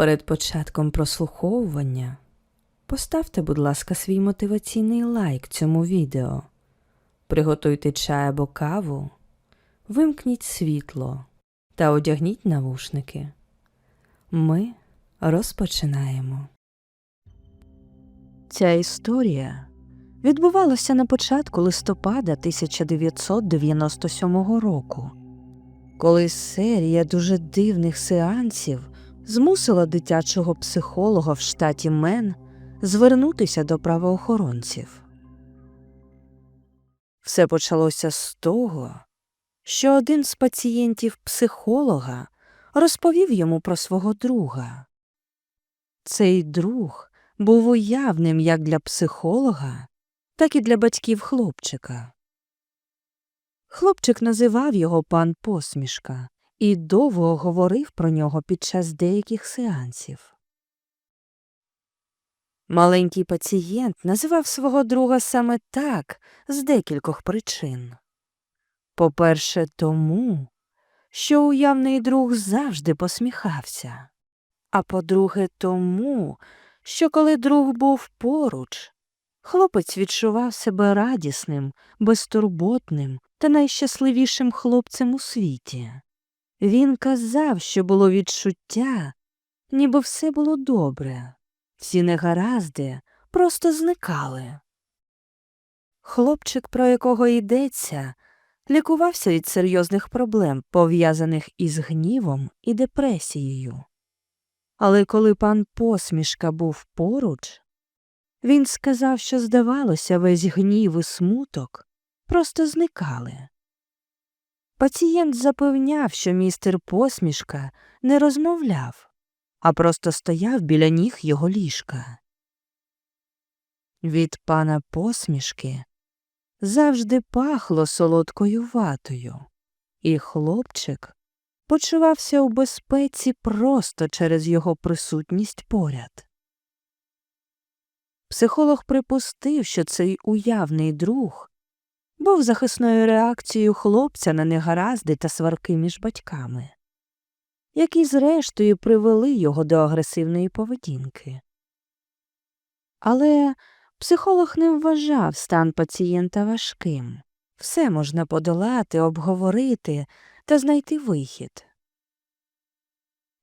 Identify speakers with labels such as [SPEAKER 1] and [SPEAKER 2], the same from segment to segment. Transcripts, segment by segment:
[SPEAKER 1] Перед початком прослуховування поставте, будь ласка, свій мотиваційний лайк цьому відео. Приготуйте чай або каву, вимкніть світло та одягніть навушники. Ми розпочинаємо. Ця історія відбувалася на початку листопада 1997 року, коли серія дуже дивних сеансів змусила дитячого психолога в штаті Мен звернутися до правоохоронців. Все почалося з того, що один з пацієнтів психолога розповів йому про свого друга. Цей друг був уявним як для психолога, так і для батьків хлопчика. Хлопчик називав його пан посмішка і довго говорив про нього під час деяких сеансів. Маленький пацієнт називав свого друга саме так з декількох причин. По-перше, тому, що уявний друг завжди посміхався, а по-друге, тому, що коли друг був поруч, хлопець відчував себе радісним, безтурботним та найщасливішим хлопцем у світі. Він казав, що було відчуття, ніби все було добре, всі негаразди просто зникали. Хлопчик, про якого йдеться, лікувався від серйозних проблем, пов'язаних із гнівом і депресією. Але коли пан посмішка був поруч, він сказав, що, здавалося, весь гнів і смуток просто зникали. Пацієнт запевняв, що містер посмішка не розмовляв, а просто стояв біля ніг його ліжка. Від пана посмішки завжди пахло солодкою ватою, і хлопчик почувався у безпеці просто через його присутність поряд. Психолог припустив, що цей уявний друг був захисною реакцією хлопця на негаразди та сварки між батьками, які зрештою привели його до агресивної поведінки. Але психолог не вважав стан пацієнта важким все можна подолати, обговорити та знайти вихід.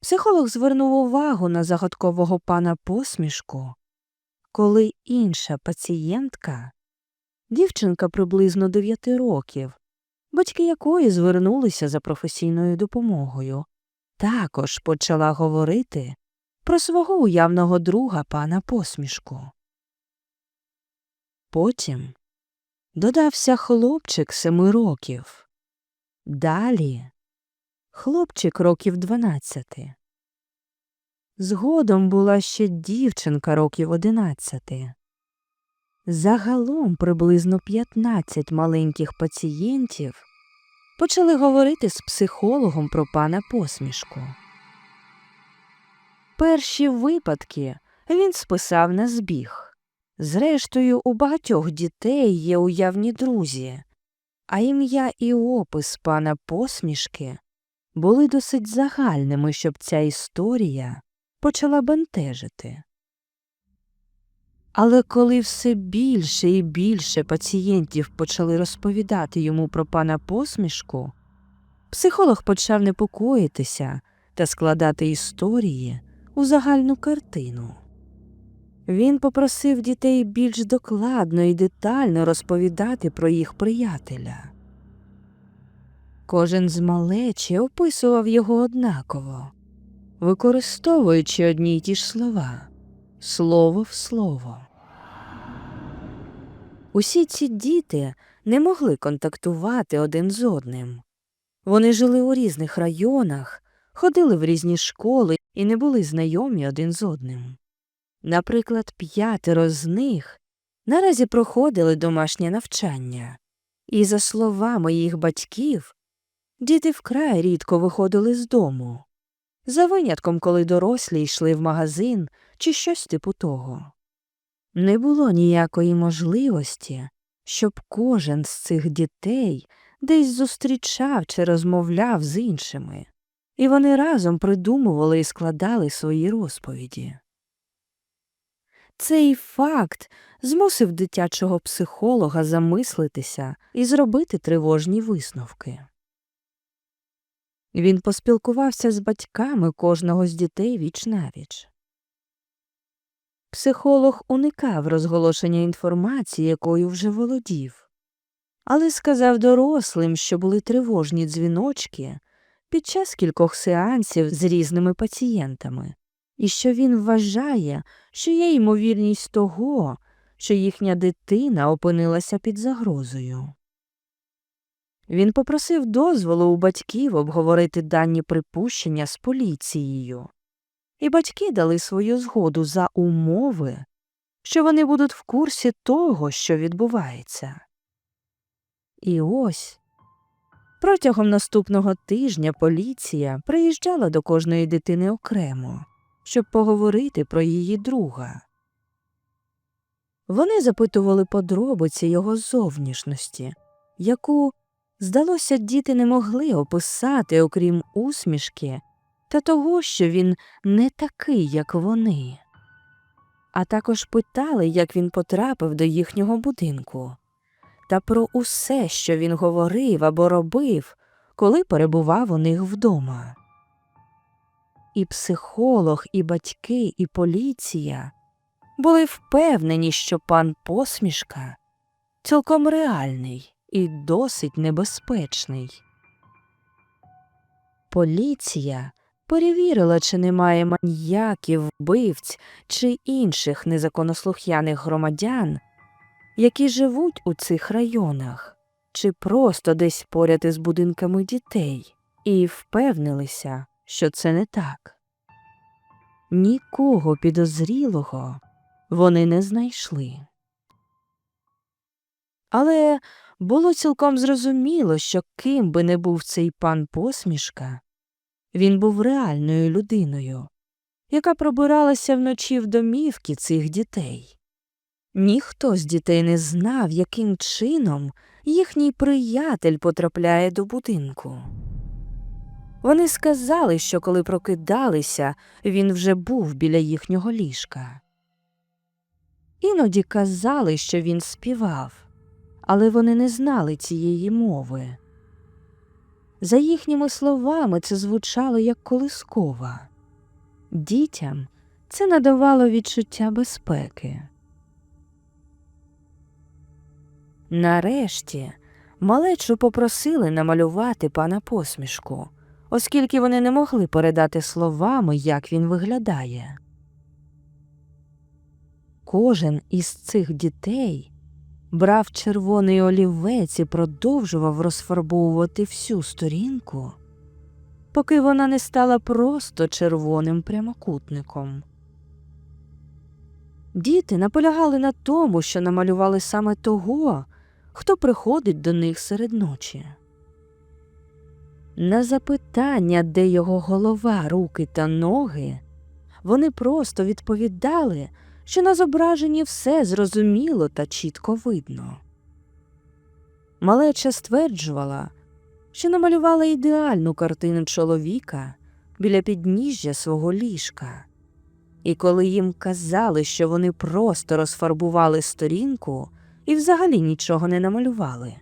[SPEAKER 1] Психолог звернув увагу на загадкового пана посмішку, коли інша пацієнтка дівчинка приблизно дев'яти років, батьки якої звернулися за професійною допомогою, також почала говорити про свого уявного друга пана посмішку. Потім додався хлопчик семи років. Далі хлопчик років дванадцяти. Згодом була ще дівчинка років одинадцяти. Загалом приблизно 15 маленьких пацієнтів почали говорити з психологом про пана посмішку. Перші випадки він списав на збіг. Зрештою, у багатьох дітей є уявні друзі, а ім'я і опис пана посмішки були досить загальними, щоб ця історія почала бентежити. Але коли все більше і більше пацієнтів почали розповідати йому про пана посмішку, психолог почав непокоїтися та складати історії у загальну картину. Він попросив дітей більш докладно і детально розповідати про їх приятеля. Кожен з малечі описував його однаково, використовуючи одні й ті ж слова слово в слово. Усі ці діти не могли контактувати один з одним. Вони жили у різних районах, ходили в різні школи і не були знайомі один з одним. Наприклад, п'ятеро з них наразі проходили домашнє навчання, і, за словами їх батьків, діти вкрай рідко виходили з дому, за винятком, коли дорослі йшли в магазин чи щось типу того. Не було ніякої можливості, щоб кожен з цих дітей десь зустрічав чи розмовляв з іншими, і вони разом придумували і складали свої розповіді. Цей факт змусив дитячого психолога замислитися і зробити тривожні висновки. Він поспілкувався з батьками кожного з дітей віч навіч. Психолог уникав розголошення інформації, якою вже володів, але сказав дорослим, що були тривожні дзвіночки під час кількох сеансів з різними пацієнтами, і що він вважає, що є ймовірність того, що їхня дитина опинилася під загрозою. Він попросив дозволу у батьків обговорити дані припущення з поліцією, і батьки дали свою згоду за умови, що вони будуть в курсі того, що відбувається. І ось протягом наступного тижня поліція приїжджала до кожної дитини окремо, щоб поговорити про її друга. Вони запитували подробиці його зовнішності, яку, здалося, діти не могли описати, окрім усмішки та того, що він не такий, як вони. А також питали, як він потрапив до їхнього будинку, та про усе, що він говорив або робив, коли перебував у них вдома. І психолог, і батьки, і поліція були впевнені, що пан посмішка цілком реальний і досить небезпечний. Поліція перевірила, чи немає маньяків, вбивць чи інших незаконослухняних громадян, які живуть у цих районах, чи просто десь поряд із будинками дітей, і впевнилися, що це не так. Нікого підозрілого вони не знайшли. Але було цілком зрозуміло, що ким би не був цей пан посмішка, він був реальною людиною, яка пробиралася вночі в домівки цих дітей. Ніхто з дітей не знав, яким чином їхній приятель потрапляє до будинку. Вони сказали, що коли прокидалися, він вже був біля їхнього ліжка. Іноді казали, що він співав, але вони не знали цієї мови. За їхніми словами, це звучало як колискова. Дітям це надавало відчуття безпеки. Нарешті малечу попросили намалювати пана посмішку, оскільки вони не могли передати словами, як він виглядає. Кожен із цих дітей брав червоний олівець і продовжував розфарбовувати всю сторінку, поки вона не стала просто червоним прямокутником. Діти наполягали на тому, що намалювали саме того, хто приходить до них серед ночі. На запитання, де його голова, руки та ноги, вони просто відповідали, що на зображенні все зрозуміло та чітко видно. Малеча стверджувала, що намалювала ідеальну картину чоловіка біля підніжжя свого ліжка, і коли їм казали, що вони просто розфарбували сторінку і взагалі нічого не намалювали.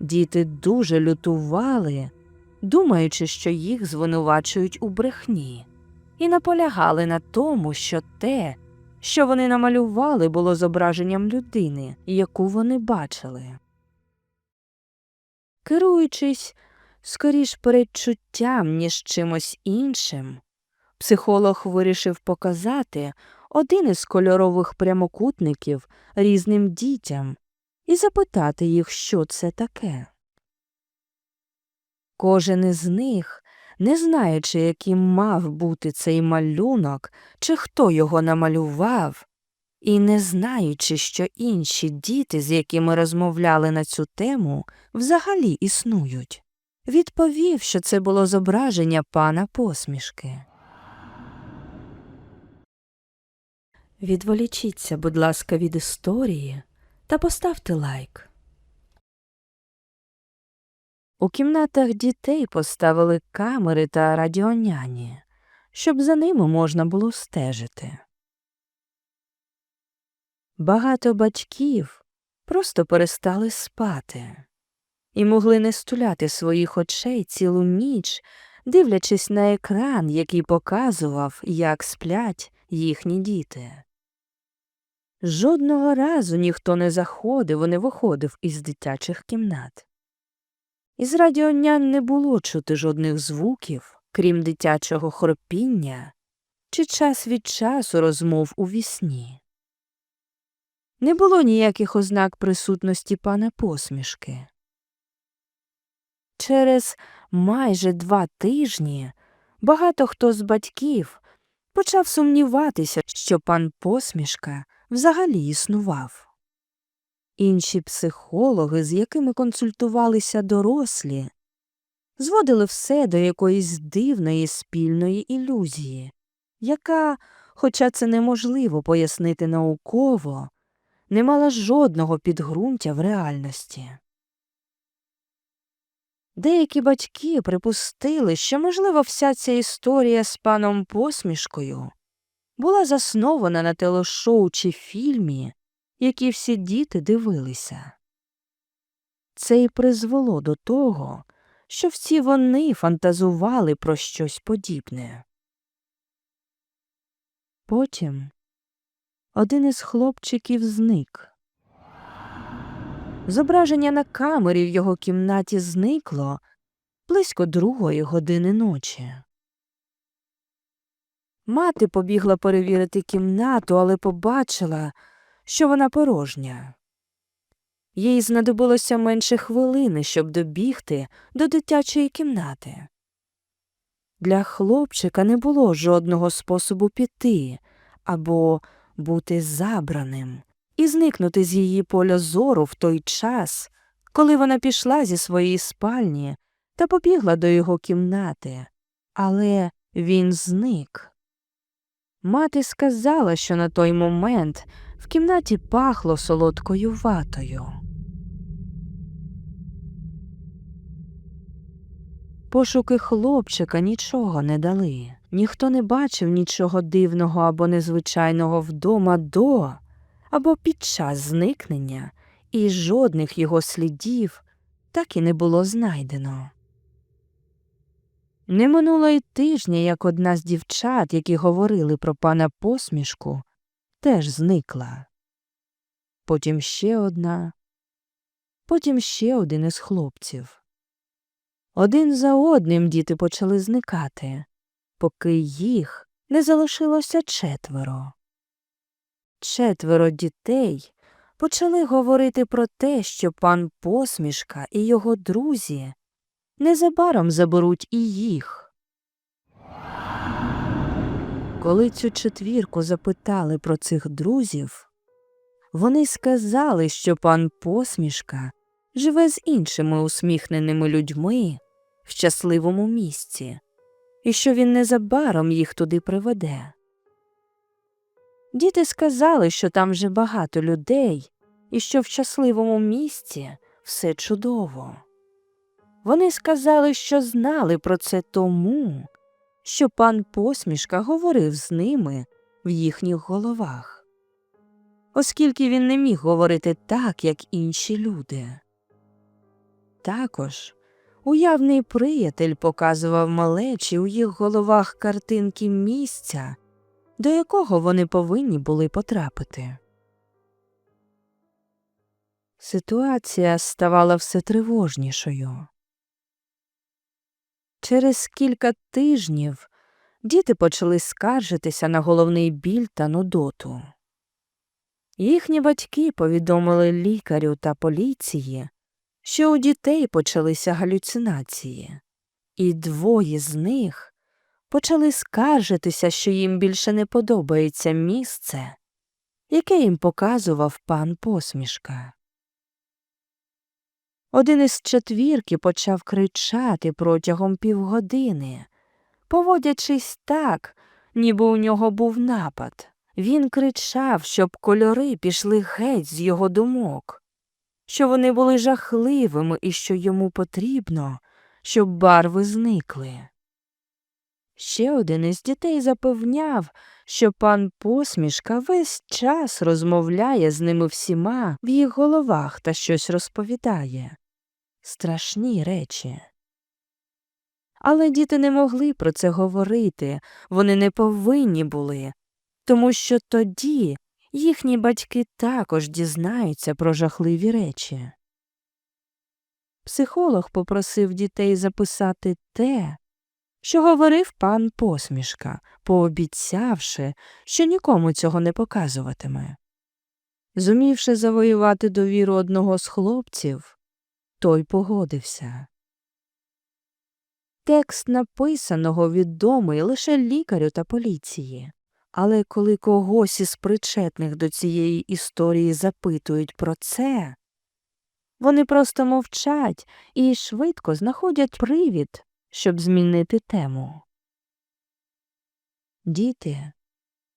[SPEAKER 1] Діти дуже лютували, думаючи, що їх звинувачують у брехні, і наполягали на тому, що те, що вони намалювали, було зображенням людини, яку вони бачили. Керуючись скоріш передчуттям, ніж чимось іншим, психолог вирішив показати один із кольорових прямокутників різним дітям і запитати їх, що це таке. Кожен із них, не знаючи, яким мав бути цей малюнок, чи хто його намалював, і не знаючи, що інші діти, з якими розмовляли на цю тему, взагалі існують, відповів, що це було зображення пана посмішки. Відволічіться, будь ласка, від історії та поставте лайк. У кімнатах дітей поставили камери та радіоняні, щоб за ними можна було стежити. Багато батьків просто перестали спати і могли не стуляти своїх очей цілу ніч, дивлячись на екран, який показував, як сплять їхні діти. Жодного разу ніхто не заходив і не виходив із дитячих кімнат. Із радіонян не було чути жодних звуків, крім дитячого хропіння чи час від часу розмов у вісні. Не було ніяких ознак присутності пана посмішки. Через майже два тижні багато хто з батьків почав сумніватися, що пан посмішка взагалі існував. Інші психологи, з якими консультувалися дорослі, зводили все до якоїсь дивної спільної ілюзії, яка, хоча це неможливо пояснити науково, не мала жодного підґрунтя в реальності. Деякі батьки припустили, що, можливо, вся ця історія з паном посмішкою була заснована на телешоу чи фільмі, які всі діти дивилися. Це й призвело до того, що всі вони фантазували про щось подібне. Потім один із хлопчиків зник. Зображення на камері в його кімнаті зникло близько другої години ночі. Мати побігла перевірити кімнату, але побачила, що вона порожня. Їй знадобилося менше хвилини, щоб добігти до дитячої кімнати. Для хлопчика не було жодного способу піти або бути забраним і зникнути з її поля зору в той час, коли вона пішла зі своєї спальні та побігла до його кімнати, але він зник. Мати сказала, що на той момент в кімнаті пахло солодкою ватою. Пошуки хлопчика нічого не дали. Ніхто не бачив нічого дивного або незвичайного вдома до або під час зникнення, і жодних його слідів так і не було знайдено. Не минуло й тижня, як одна з дівчат, які говорили про пана посмішку, теж зникла. Потім ще одна, потім ще один із хлопців. Один за одним діти почали зникати, поки їх не залишилося четверо. Четверо дітей почали говорити про те, що пан посмішка і його друзі незабаром заберуть і їх. Коли цю четвірку запитали про цих друзів, вони сказали, що пан посмішка живе з іншими усміхненими людьми в щасливому місці, і що він незабаром їх туди приведе. Діти сказали, що там вже багато людей і що в щасливому місці все чудово. Вони сказали, що знали про це тому, що пан посмішка говорив з ними в їхніх головах, оскільки він не міг говорити так, як інші люди. Також уявний приятель показував малечі у їх головах картинки місця, до якого вони повинні були потрапити. Ситуація ставала все тривожнішою. Через кілька тижнів діти почали скаржитися на головний біль та нудоту. Їхні батьки повідомили лікарю та поліції, що у дітей почалися галюцинації, і двоє з них почали скаржитися, що їм більше не подобається місце, яке їм показував пан посмішка. Один із четвірки почав кричати протягом півгодини, поводячись так, ніби у нього був напад. Він кричав, щоб кольори пішли геть з його думок. що вони були жахливими і що йому потрібно, щоб барви зникли. Ще один із дітей запевняв, що пан посмішка весь час розмовляє з ними всіма в їх головах та щось розповідає. Страшні речі. Але діти не могли про це говорити, вони не повинні були, тому що тоді їхні батьки також дізнаються про жахливі речі. Психолог попросив дітей записати те, що говорив пан посмішка, пообіцявши, що нікому цього не показуватиме. Зумівши завоювати довіру одного з хлопців, той погодився. Текст написаного відомий лише лікарю та поліції, але коли когось із причетних до цієї історії запитують про це, вони просто мовчать і швидко знаходять привід, щоб змінити тему. Діти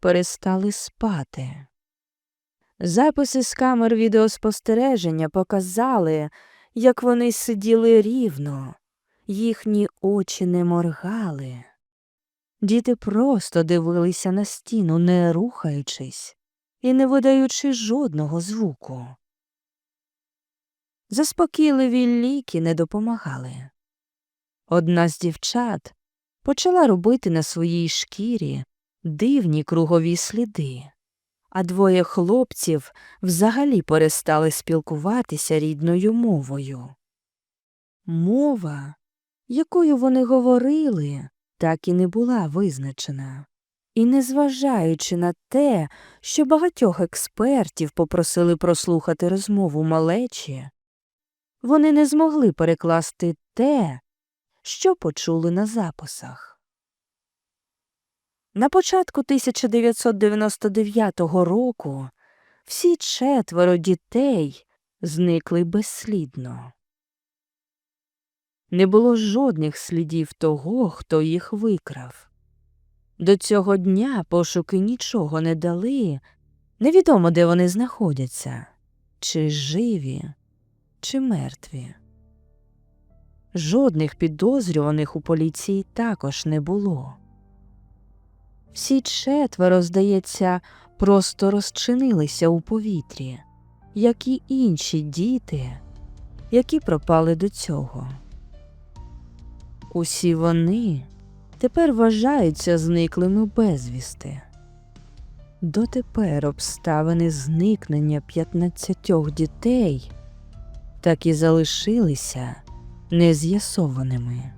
[SPEAKER 1] перестали спати. Записи з камер відеоспостереження показали, як вони сиділи рівно, їхні очі не моргали. Діти просто дивилися на стіну, не рухаючись і не видаючи жодного звуку. Заспокійливі ліки не допомагали. Одна з дівчат почала робити на своїй шкірі дивні кругові сліди, а двоє хлопців взагалі перестали спілкуватися рідною мовою. Мова, якою вони говорили, так і не була визначена. І незважаючи на те, що багатьох експертів попросили прослухати розмову малечі, вони не змогли перекласти те, що почули на записах. На початку 1999 року всі четверо дітей зникли безслідно. Не було жодних слідів того, хто їх викрав. До цього дня пошуки нічого не дали, невідомо, де вони знаходяться, чи живі, чи мертві. Жодних підозрюваних у поліції також не було. Всі четверо, здається, просто розчинилися у повітрі, як і інші діти, які пропали до цього. Усі вони тепер вважаються зниклими безвісти. Дотепер обставини зникнення 15 дітей так і залишилися нез'ясованими.